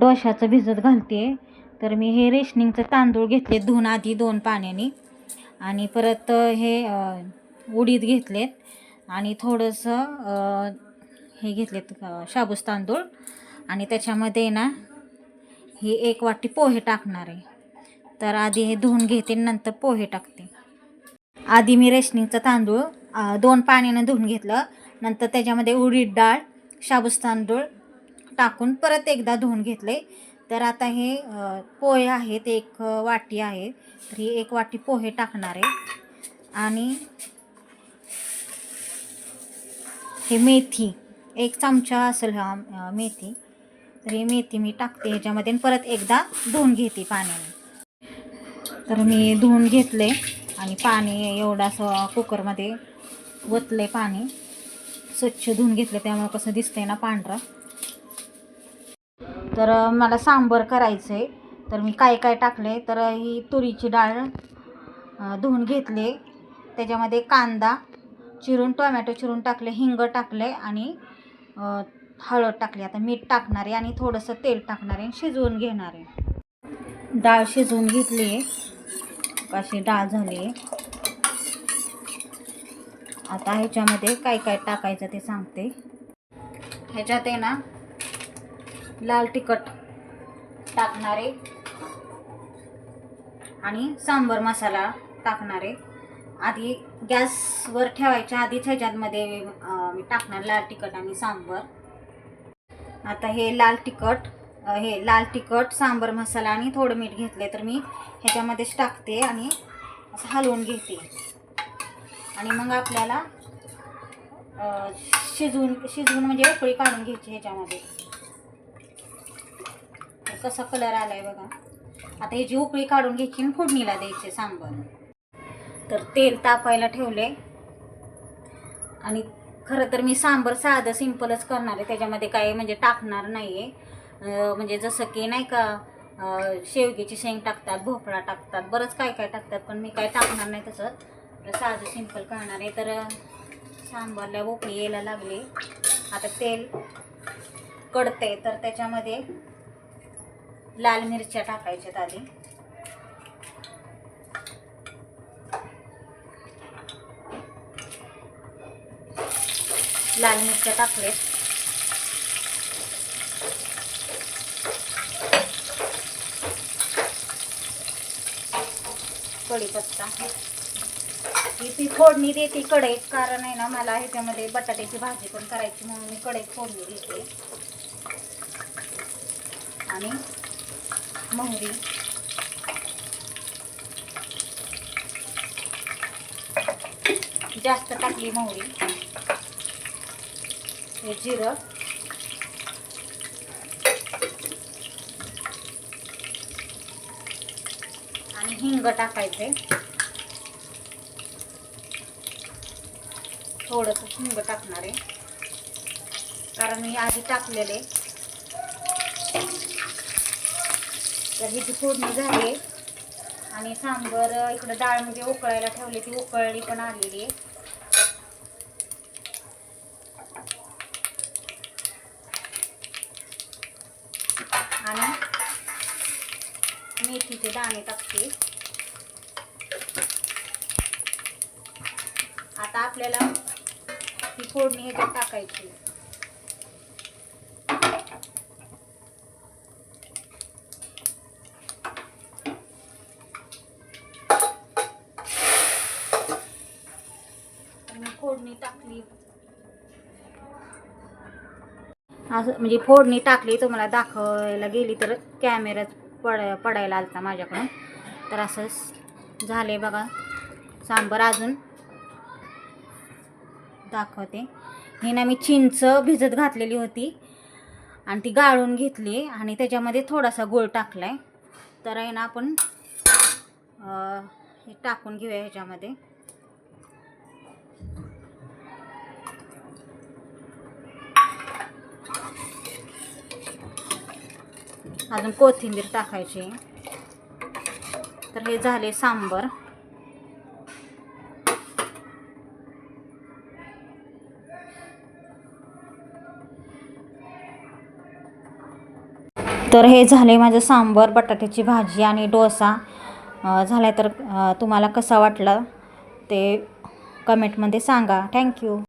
डोशाचं भिजत घालते. तर मी हे रेशनिंगचं तांदूळ घेतले धुवून आधी दोन पाण्याने. आणि परत हे अ, उडीद घेतलेत. आणि थोडंसं हे घेतलेत शाबूस तांदूळ. आणि त्याच्यामध्ये ना हे एक वाटी पोहे टाकणार आहे. तर आधी हे धुवून घेते नंतर पोहे टाकते. आधी मी रेशनिंगचं तांदूळ दोन पाण्यानं धुवून घेतलं. नंतर त्याच्यामध्ये उडीद डाळ शाबूस तांदूळ टाकून परत एकदा धुवून घेतले. तर आता हे पोहे आहेत एक वाटी आहे. तर ही एक वाटी पोहे टाकणार आहे. आणि हे मेथी एक चमचा असेल हा मेथी. तर ही मेथी मी टाकते ह्याच्यामध्ये आणि परत एकदा धुवून घेते पाण्याने. तर मी धुवून घेतले आणि पाणी एवढं असं कुकरमध्ये ओतले पाणी. स्वच्छ धुवून घेतलं त्यामुळे कसं दिसतंय ना पांढरं. तर मला सांबर करायचं आहे तर मी काय काय टाकले? तर ही तुरीची डाळ धुवून घेतली. त्याच्यामध्ये कांदा चिरून टोमॅटो चिरून टाकले हिंग टाकले आणि हळद टाकली. आता मीठ टाकणार आहे आणि थोडंसं तेल टाकणार आहे शिजवून घेणार आहे. डाळ शिजवून घेतली आहे. अशी डाळ झाली आहे. आता ह्याच्यामध्ये काय काय टाकायचं ते सांगते. ह्याच्यात आहे ना लाल तिखट टाकणार आहे आणि सांबर मसाला टाकणार. आहे आधी गॅसवर ठेवायच्या आधीच ह्याच्यामध्ये मी टाकणार लाल तिखट आणि सांबर. आता हे लाल तिखट हे लाल तिखट सांबर मसाला आणि थोडं मीठ घेतले तर मी ह्याच्यामध्येच टाकते आणि असं हलवून घेते. आणि मग आपल्याला शिजवून शिजवून म्हणजे उकळी काढून घ्यायची ह्याच्यामध्ये. कसा कलर आलाय बघा. आता ह्याची उकळी काढून घ्यायची आणि फोडणीला द्यायचे सांबर. तर तेल तापायला ठेवले आणि खरं तर मी सांबर साधं सिंपलच करणार आहे. त्याच्यामध्ये काही म्हणजे टाकणार नाही आहे म्हणजे जसं की नाही का शेवगीची शेवग्याची शेंग टाकतात भोपळा टाकतात बरंच काय काय टाकतात पण मी काय टाकणार नाही तसं. साधं सिंपल करणार आहे. तर सांबारला उकळी यायला लागली. आता तेल कडते तर त्याच्यामध्ये लाल मिरच्या टाकायच्यात आधी. लाल मिरच्या टाकले कढीपत्ता. ही ती फोडणी देते कढईत कारण आहे ना मला ह्याच्यामध्ये बटाट्याची भाजी पण करायची म्हणून मी कढईत फोडणी देते. आणि मोहरी. जास्त टाकली मोहरी. हे जिरं. आणि हिंग टाकायचे थोडंसं हिंग टाकणार आहे. कारण मी आधी टाकलेले. तर ही जी फोडणी झाली. आणि सांबर इकडं डाळ म्हणजे उकळायला ठेवली ती उकळली पण आलेली. आहे आणि मेथीचे दाणे टाकते. आता आपल्याला ही फोडणी ह्याच्यात टाकायची तर मी फोडणी टाकली असं म्हणजे फोडणी टाकली तुम्हाला दाखवायला गेली तर कॅमेराच पड पडायला आलता माझ्याकडून. तर असंच झाले बघा. सांबर अजून दाखवते. हे ना मी चिंच भिजत घातलेली होती आणि ती गाळून घेतली आणि त्याच्यामध्ये थोडासा गोळ टाकला आहे तर आहे ना आपण हे टाकून घेऊया ह्याच्यामध्ये. अजून कोथिंबीर टाकायची. तर हे झाले सांबर. तर हे झाले माझं सांबर बटाट्याची भाजी आणि डोसा. झाला तर तुम्हाला कसा वाटला ते कमेंटमध्ये सांगा. थँक्यू